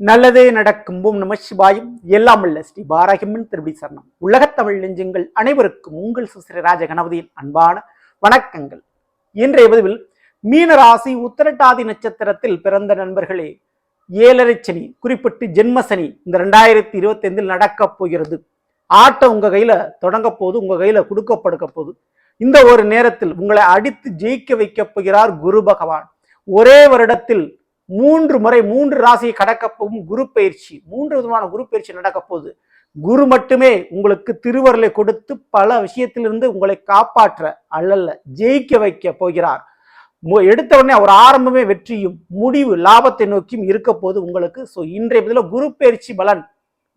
நல்லதே நடக்கும். பூம் நம சிவாயும் எல்லாம் உள்ள ஸ்ரீ பாராகிம்மன் திருப்பி சரணம். உலகத்தமிழ் நெஞ்சங்கள் அனைவருக்கும் உங்கள் சுஸ்ரீ ராஜ கணபதியின் அன்பான வணக்கங்கள். இன்றைய பதிவில் மீனராசி உத்திரட்டாதி நட்சத்திரத்தில் பிறந்த நண்பர்களே ஏழரை சனி குறிப்பிட்டு ஜென்ம சனி இந்த ரெண்டாயிரத்தி இருபத்தி ஐந்தில் நடக்கப் போகிறது. ஆட்டம் உங்க கையில தொடங்க போது உங்க கையில கொடுக்கப்படுக்க போகுது. இந்த ஒரு நேரத்தில் உங்களை அடித்து ஜெயிக்க வைக்க போகிறார் குரு பகவான். ஒரே வருடத்தில் மூன்று முறை மூன்று ராசியை கடக்கப்போகும் குரு பயிற்சி மூன்று விதமான குரு பயிற்சி நடக்கப் போகுது. குரு மட்டுமே உங்களுக்கு திருவருளை கொடுத்து பல விஷயத்திலிருந்து உங்களை காப்பாற்ற அல்லல்ல ஜெயிக்க வைக்க போகிறார். எடுத்த உடனே அவர் ஆரம்பமே வெற்றியும் முடிவு லாபத்தை நோக்கியும் இருக்க போது உங்களுக்கு. ஸோ இன்றைய பதில குரு பயிற்சி பலன்.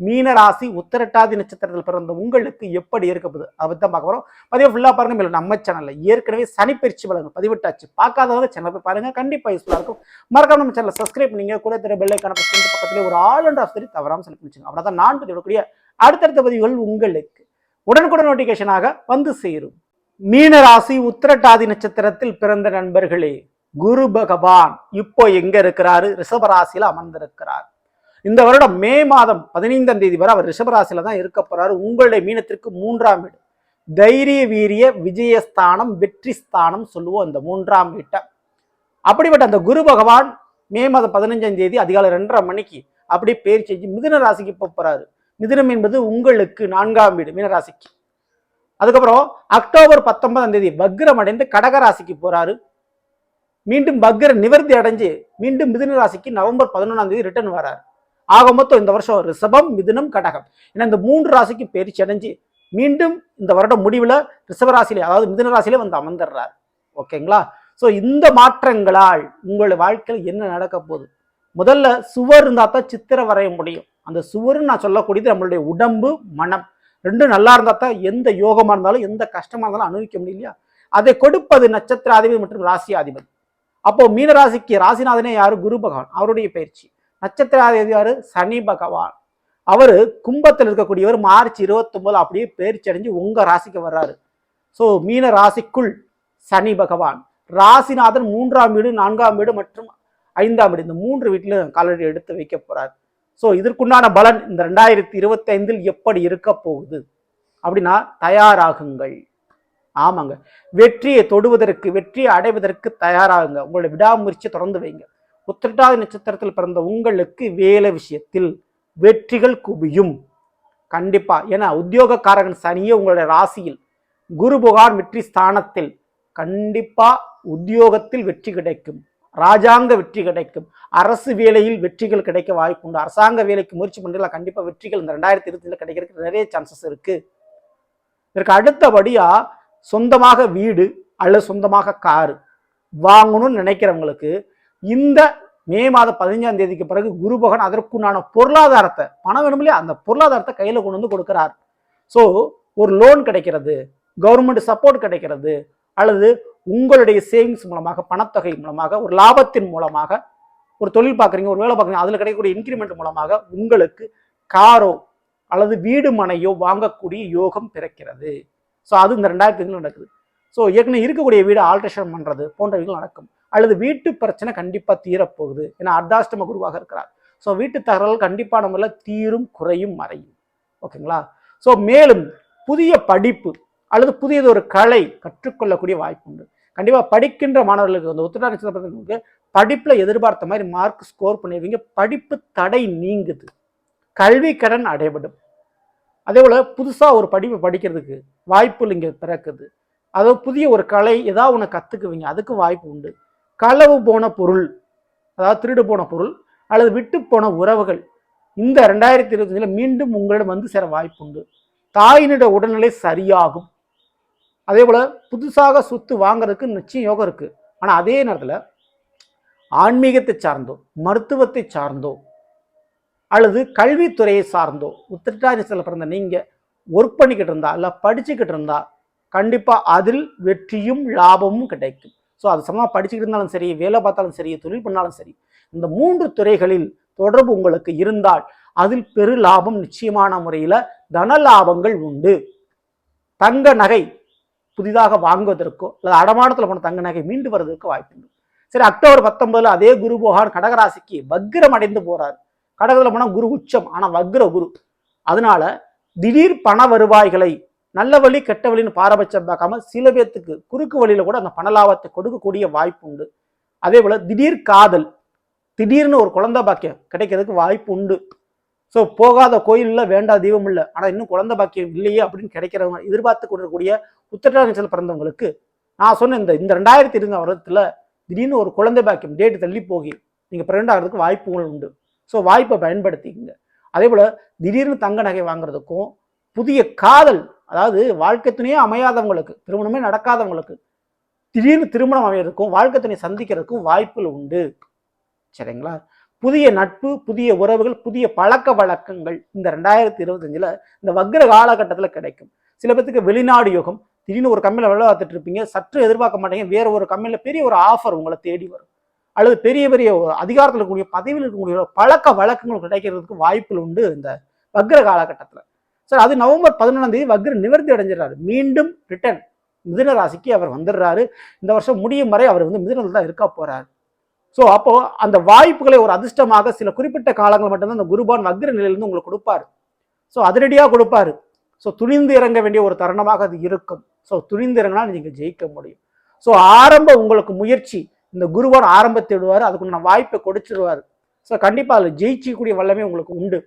மீனராசி உத்திரட்டாதி உத்தரட்டாதி நட்சத்திரத்தில் பிறந்த உங்களுக்கு எப்படி இருக்க அதை தான் பார்க்க போறோம். பதிவு ஃபுல்லாக பாருங்க. மேலும் நம்ம சேனல்ல ஏற்கனவே சனிப்பயிற்சி பலன் பதிவிட்டாச்சு. பார்க்காதவங்க சேனல் போய் பாருங்க. கண்டிப்பாக யூஸ்ஃபுல்லாக இருக்கும். மறக்காம நம்ம சேனலை சப்ஸ்கிரைப் பண்ணீங்க. கூட திரு பெல்லைக்கான பக்கத்துல ஒரு ஆல் அண்ட் ஆஃப் சரி தவறாம செலக்ட் பண்ணிச்சுங்க அவ்வளோதான் நான் பதிவிடக்கூடிய அடுத்தடுத்த பதிவுகள் உங்களுக்கு உடனுக்குடன் நோட்டிஃபிகேஷனாக வந்து சேரும். மீனராசி உத்திரட்டாதி நட்சத்திரத்தில் பிறந்த நண்பர்களே குரு பகவான் இப்போ எங்க இருக்கிறாரு? ரிஷபராசியில அமர்ந்திருக்கிறார். இந்த வருடம் மே மாதம் பதினைந்தாம் தேதி வரை அவர் ரிஷபராசியில தான் இருக்க போறாரு. உங்களுடைய மீனத்திற்கு மூன்றாம் வீடு. தைரிய வீரிய விஜயஸ்தானம் வெற்றி ஸ்தானம் சொல்லுவோம் இந்த மூன்றாம் வீட்டை. அப்படிப்பட்ட அந்த குரு பகவான் மே மாதம் பதினஞ்சாம் தேதி அதிகாலை ரெண்டரை மணிக்கு அப்படியே பேர் செஞ்சு மிதுன ராசிக்கு போக போறாரு. மிதுனம் என்பது உங்களுக்கு நான்காம் வீடு மீனராசிக்கு அதுக்கப்புறம் அக்டோபர் பத்தொன்பதாம் தேதி வக்ரம் அடைந்து கடகராசிக்கு போறாரு. மீண்டும் வக்ர நிவர்த்தி அடைஞ்சு மீண்டும் மிதுன ராசிக்கு நவம்பர் பதினொன்றாம் தேதி ரிட்டர்ன் வராரு. ஆக மொத்தம் இந்த வருஷம் ரிஷபம் மிதுனம் கடகம். ஏன்னா இந்த மூன்று ராசிக்கு பயிற்சி அடைஞ்சு மீண்டும் இந்த வருடம் முடிவில் ரிஷபராசிலே அதாவது மிதுன ராசியிலே வந்து அமர்ந்துடுறார். ஓகேங்களா? ஸோ இந்த மாற்றங்களால் உங்களுடைய வாழ்க்கையில் என்ன நடக்க போகுது? முதல்ல சுவர் இருந்தால் தான் சித்திரம் வரைய முடியும். அந்த சுவர்னு நான் சொல்லக்கூடியது நம்மளுடைய உடம்பு மனம். ரெண்டும் நல்லா இருந்தால் தான் எந்த யோகமாக இருந்தாலும் எந்த கஷ்டமாக இருந்தாலும் அனுபவிக்க முடியலையா அதை கொடுப்பது நட்சத்திர அதிபதி மற்றும் ராசி அதிபதி. அப்போ மீனராசிக்கு ராசிநாதனே யாரு? குரு பகவான். அவருடைய பயிற்சி. நட்சத்திர சனி பகவான். அவர் கும்பத்தில் இருக்கக்கூடியவர் மார்ச் இருபத்தொம்போது அப்படியே பேர்ச்சடைஞ்சு அடைஞ்சு ராசிக்கு வர்றாரு. ஸோ மீன ராசிக்குள் சனி பகவான். ராசிநாதன் மூன்றாம் வீடு நான்காம் வீடு மற்றும் ஐந்தாம் வீடு. இந்த மூன்று வீட்டிலும் காலடி எடுத்து வைக்க போகிறார் ஸோ இதற்குண்டான பலன் இந்த ரெண்டாயிரத்தி இருபத்தைந்தில் எப்படி இருக்க போகுது? அப்படின்னா தயாராகுங்கள். ஆமாங்க. வெற்றியை தொடுவதற்கு வெற்றியை அடைவதற்கு தயாராகுங்க. உங்களுடைய விடாமுயற்சியை தொடர்ந்து வைங்க. உத்திரட்டாதி நட்சத்திரத்தில் பிறந்த உங்களுக்கு வேலை விஷயத்தில் வெற்றிகள் குவியும். கண்டிப்பா. ஏன்னா உத்தியோகக்காரகன் சனியே உங்களுடைய ராசியில். குரு புகார் வெற்றி ஸ்தானத்தில். கண்டிப்பா உத்தியோகத்தில் வெற்றி கிடைக்கும். ராஜாங்க வெற்றி கிடைக்கும். அரசு வேலையில் வெற்றிகள் கிடைக்க வாய்ப்புண்டு அரசாங்க வேலைக்கு முயற்சி பண்ணுறதுல கண்டிப்பாக வெற்றிகள் இந்த ரெண்டாயிரத்தி இருபத்தில கிடைக்கிறதுக்கு நிறைய சான்சஸ் இருக்கு. இதற்கு அடுத்தபடியாக சொந்தமாக வீடு அல்லது சொந்தமாக காரு வாங்கணும்னு நினைக்கிறவங்களுக்கு இந்த மே மாதம் பதினஞ்சாம் தேதிக்கு பிறகு குரு பகவான் அதற்குண்டான பொருளாதாரத்தை பணம் வேணும் இல்லையா அந்த பொருளாதாரத்தை கையில் கொண்டு வந்து கொடுக்கிறார். ஸோ ஒரு லோன் கிடைக்கிறது கவர்மெண்ட் சப்போர்ட் கிடைக்கிறது அல்லது உங்களுடைய சேவிங்ஸ் மூலமாக பணத்தொகை மூலமாக ஒரு லாபத்தின் மூலமாக ஒரு தொழில் பார்க்குறீங்க ஒரு வேலை பார்க்குறீங்க அதில் கிடைக்கக்கூடிய இன்க்ரிமெண்ட் மூலமாக உங்களுக்கு காரோ அல்லது வீடு மனையோ வாங்கக்கூடிய யோகம் பிறக்கிறது. ஸோ அது இந்த ரெண்டாயிரத்தி நடக்குது. ஸோ ஏற்கனவே இருக்கக்கூடிய வீடு ஆல்ட்ரேஷன் பண்ணுறது போன்றவைகள் நடக்கும். அல்லது வீட்டு பிரச்சனை கண்டிப்பாக தீரப்போகுது ஏன்னா அர்த்தாஷ்டம குருவாக இருக்கிறார். ஸோ வீட்டு தகவல் கண்டிப்பான முறையில் தீரும் குறையும் மறையும். ஓகேங்களா ஸோ மேலும் புதிய படிப்பு அல்லது புதியது ஒரு கலை கற்றுக்கொள்ளக்கூடிய வாய்ப்பு உண்டு. கண்டிப்பாக படிக்கின்ற மாணவர்களுக்கு அந்த உத்திரா நட்சத்திரங்களுக்கு படிப்பில் எதிர்பார்த்த மாதிரி மார்க் ஸ்கோர் பண்ணிடுவீங்க படிப்பு தடை நீங்குது. கல்வி கடன் அடைபடும். அதே போல் புதுசாக ஒரு படிப்பு படிக்கிறதுக்கு வாய்ப்புகள் இங்கே பிறக்குது. அதாவது புதிய ஒரு கலை ஏதாவது ஒன்று கற்றுக்குவீங்க அதுக்கு வாய்ப்பு உண்டு. களவு போன பொருள் அதாவது திருடு போன பொருள் அல்லது விட்டு போன உறவுகள் இந்த ரெண்டாயிரத்தி இருபத்தஞ்சில் மீண்டும் உங்களிடம் வந்து சேர வாய்ப்பு உண்டு. தாயினுடைய உடல்நிலை சரியாகும். அதே போல் புதுசாக சொத்து வாங்குறதுக்கு நிச்சயம் யோகம் இருக்குது ஆனால் அதே நேரத்தில் ஆன்மீகத்தை சார்ந்தோ மருத்துவத்தை சார்ந்தோ அல்லது கல்வித்துறையை சார்ந்தோ உத்திரட்டாதிசத்தில் பிறந்த நீங்கள் ஒர்க் பண்ணிக்கிட்டு இருந்தா இல்லை படிச்சுக்கிட்டு இருந்தா கண்டிப்பாக அதில் வெற்றியும் லாபமும் கிடைக்கும். ஸோ அது சமமாக படிச்சுக்கிட்டு இருந்தாலும் சரி வேலை பார்த்தாலும் சரி தொழில் பண்ணாலும் சரி இந்த மூன்று துறைகளில் தொடர்பு உங்களுக்கு இருந்தால் அதில் பெரு லாபம் நிச்சயமான முறையில் தன லாபங்கள் உண்டு. தங்க நகை புதிதாக வாங்குவதற்கோ அல்லது அடமானத்தில் போன தங்க நகை மீண்டு வருவதற்கு வாய்ப்பு உண்டு. சரி அக்டோபர் பத்தொன்பதுல அதே குரு போகான் கடகராசிக்கு வக்ரம் அடைந்து போறார். கடகத்தில் போனால் குரு உச்சம் ஆனால் வக்ர குரு. அதனால திடீர் பண வருவாய்களை நல்ல வழி கெட்ட வழின்னு பாரபட்சம் பார்க்காம சில பேர்த்துக்கு குறுக்கு வழியில கூட அந்த பண லாபத்தை கொடுக்கக்கூடிய வாய்ப்பு உண்டு. அதே போல திடீர் காதல் திடீர்னு ஒரு குழந்தை பாக்கியம் கிடைக்கிறதுக்கு வாய்ப்பு உண்டு. ஸோ போகாத கோயிலில் வேண்டாத தெய்வம் இல்லை. ஆனால் இன்னும் குழந்தை பாக்கியம் இல்லையே அப்படின்னு கிடைக்கிறவங்க எதிர்பார்த்து கொண்டிருக்கக்கூடிய உத்திரட்டாதி பிறந்தவங்களுக்கு நான் சொன்ன இந்த இந்த ரெண்டாயிரத்தி இருந்த வருடத்தில் திடீர்னு ஒரு குழந்தை பாக்கியம் டேட்டு தள்ளி போகி நீங்கள் பிரெண்ட் ஆகிறதுக்கு வாய்ப்புகள் உண்டு. ஸோ வாய்ப்பை பயன்படுத்திக்கங்க. அதே போல் திடீர்னு தங்க நகை வாங்குறதுக்கும் புதிய காதல் அதாவது வாழ்க்கை துணையே அமையாதவங்களுக்கு திருமணமே நடக்காதவங்களுக்கு திடீர்னு திருமணம் அமையறதுக்கும் வாழ்க்கை துணை சந்திக்கிறதுக்கும் வாய்ப்புகள் உண்டு. சரிங்களா? புதிய நட்பு புதிய உறவுகள் புதிய பழக்க வழக்கங்கள் இந்த ரெண்டாயிரத்தி இருபத்தஞ்சில் இந்த வக்ர காலகட்டத்தில் கிடைக்கும். சில பேத்துக்கு வெளிநாடு யோகம் திடீர்னு ஒரு கம்பெனியில் வேலை பார்த்துட்டு இருப்பீங்க சற்று எதிர்பார்க்க மாட்டீங்க வேற ஒரு கம்பெனியில் பெரிய ஒரு ஆஃபர் உங்களை தேடி வரும். அல்லது பெரிய பெரிய அதிகாரத்தில் இருக்கக்கூடிய பதவியில் இருக்கக்கூடிய பழக்க வழக்கங்கள் கிடைக்கிறதுக்கு வாய்ப்புகள் உண்டு இந்த வக்ர காலகட்டத்தில். சார் அது நவம்பர் பதினொன்றாம் தேதி வக்ர நிவர்த்தி அடைஞ்சிடறாரு. மீண்டும் ரிட்டர்ன் மிதுன ராசிக்கு அவர் வந்துடுறாரு. இந்த வருஷம் முடியும் வரை அவர் வந்து மிதுனில் தான் இருக்கா போறாரு. ஸோ அப்போ அந்த வாய்ப்புகளை ஒரு அதிர்ஷ்டமாக சில குறிப்பிட்ட காலங்கள் மட்டும்தான் அந்த குருபான் வக்ர நிலையிலிருந்து உங்களுக்கு கொடுப்பாரு. ஸோ அதிரடியாக கொடுப்பாரு. ஸோ துணிந்து இறங்க வேண்டிய ஒரு தருணமாக அது இருக்கும். ஸோ துணிந்து இறங்கினா நீங்கள் ஜெயிக்க முடியும். ஸோ ஆரம்ப உங்களுக்கு முயற்சி. இந்த குருவான் ஆரம்பத்தை விடுவார். அதுக்குண்டான வாய்ப்பை கொடுத்துருவார். ஸோ கண்டிப்பாக அதில் ஜெயிச்சிக்கூடிய வல்லமே உங்களுக்கு உண்டு.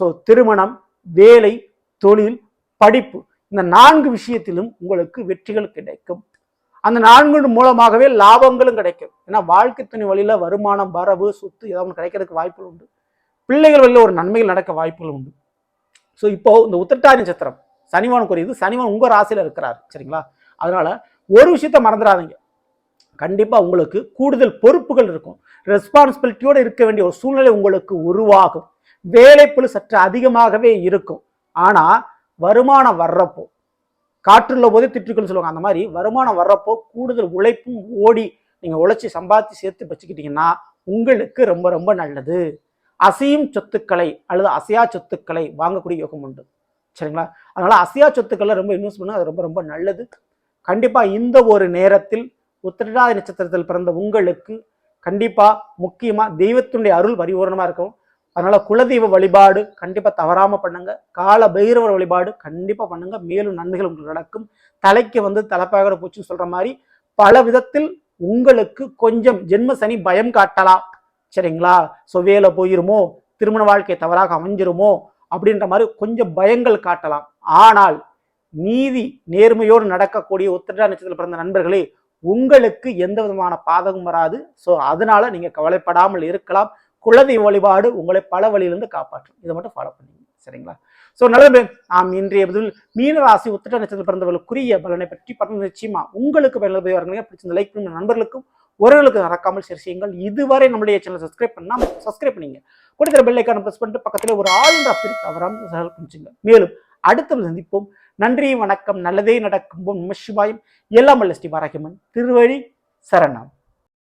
ஸோ திருமணம் வேலை தொழில் படிப்பு இந்த நான்கு விஷயத்திலும் உங்களுக்கு வெற்றிகள் கிடைக்கும். அந்த நான்கு மூலமாகவே லாபங்களும் கிடைக்கும். ஏன்னா வாழ்க்கை துணை வழியில வருமானம் வரவு சொத்து ஏதாவது கிடைக்கிறதுக்கு வாய்ப்புகள் உண்டு. பிள்ளைகள் வழியில் ஒரு நன்மைகள் நடக்க வாய்ப்புகள் உண்டு. ஸோ இப்போ இந்த உத்திரட்டாதி நட்சத்திரம் சனிவான் குறையுது சனிவான் உங்கள் ராசியில் இருக்கிறார் சரிங்களா? அதனால ஒரு விஷயத்த மறந்துடாதீங்க. கண்டிப்பாக உங்களுக்கு கூடுதல் பொறுப்புகள் இருக்கும். ரெஸ்பான்சிபிலிட்டியோடு இருக்க வேண்டிய ஒரு சூழ்நிலை உங்களுக்கு உருவாகும். வேலைப்பழு சற்று அதிகமாகவே இருக்கும். ஆனால் வருமானம் வர்றப்போ காற்றுள்ள போதே திட்டுக்கள்னு சொல்லுவாங்க. அந்த மாதிரி வருமானம் வர்றப்போ கூடுதல் உழைப்பும் ஓடி நீங்கள் உழைச்சி சம்பாதிச்சு சேர்த்து வச்சுக்கிட்டீங்கன்னா உங்களுக்கு ரொம்ப ரொம்ப நல்லது. அசையும் சொத்துக்களை அல்லது அசையா சொத்துக்களை வாங்கக்கூடிய யோகம் உண்டு. சரிங்களா? அதனால் அசையா சொத்துக்களை ரொம்ப இன்வெஸ்ட் பண்ணால் அது ரொம்ப ரொம்ப நல்லது. கண்டிப்பாக இந்த ஒரு நேரத்தில் உத்திரடாதி நட்சத்திரத்தில் பிறந்த உங்களுக்கு கண்டிப்பாக முக்கியமாக தெய்வத்தினுடைய அருள் பரிபூர்ணமாக இருக்கும் அதனால குலதெய்வ வழிபாடு கண்டிப்பாக தவறாமல் பண்ணுங்க. கால பைரவர் வழிபாடு கண்டிப்பாக பண்ணுங்க. மேலும் நன்மைகள் உங்களுக்கு நடக்கும். தலைக்கு வந்து தலைப்பாகற பூச்சின்னு சொல்ற மாதிரி பல விதத்தில் உங்களுக்கு கொஞ்சம் ஜென்ம சனி பயம் காட்டலாம். சரிங்களா? ஸோ வேலை போயிருமோ? திருமண வாழ்க்கை தவறாக அமைஞ்சிருமோ? அப்படின்ற மாதிரி கொஞ்சம் பயங்கள் காட்டலாம். ஆனால் நீதி நேர்மையோடு நடக்கக்கூடிய உத்திரா நட்சத்திரத்தில் பிறந்த நண்பர்களே உங்களுக்கு எந்த விதமான பாதகம் வராது. ஸோ அதனால நீங்கள் கவலைப்படாமல் இருக்கலாம். குலதெய்வ வழிபாடு உங்களை பல வழியிலிருந்து காப்பாற்றும். இதை மட்டும் ஃபாலோ பண்ணுங்க. சரிங்களா? ஸோ நல்லது நாம் இன்றைய பதில் மீனராசி உத்திர நட்சத்திரம் பிறந்தவர்களுக்குரிய பலனை பற்றி படம் நிச்சயமா உங்களுக்கு பயனுள்ள வரணும் பிடிச்சிருந்த லைக் பண்ணுங்க. நண்பர்களுக்கும் உறவுகளுக்கு நடக்காமல் ஷேர் செய்யுங்கள். இதுவரை நம்முடைய சேனல் சப்ஸ்கிரைப் பண்ணால் சப்ஸ்கிரைப் பண்ணிங்க. கொடுக்கிற பெல் ஐக்கான ப்ரெஸ் பண்ணிட்டு பக்கத்தில் ஒரு ஆளுநர் அப்படி தவறாமல் சந்திச்சுங்க மேலும் அடுத்த சந்திப்போம். நன்றி வணக்கம். நல்லதே நடக்கும். நம சிவாயம். எல்லாம் வல்ல ஸ்ரீ வாராகிமன் திருவழி சரணம்.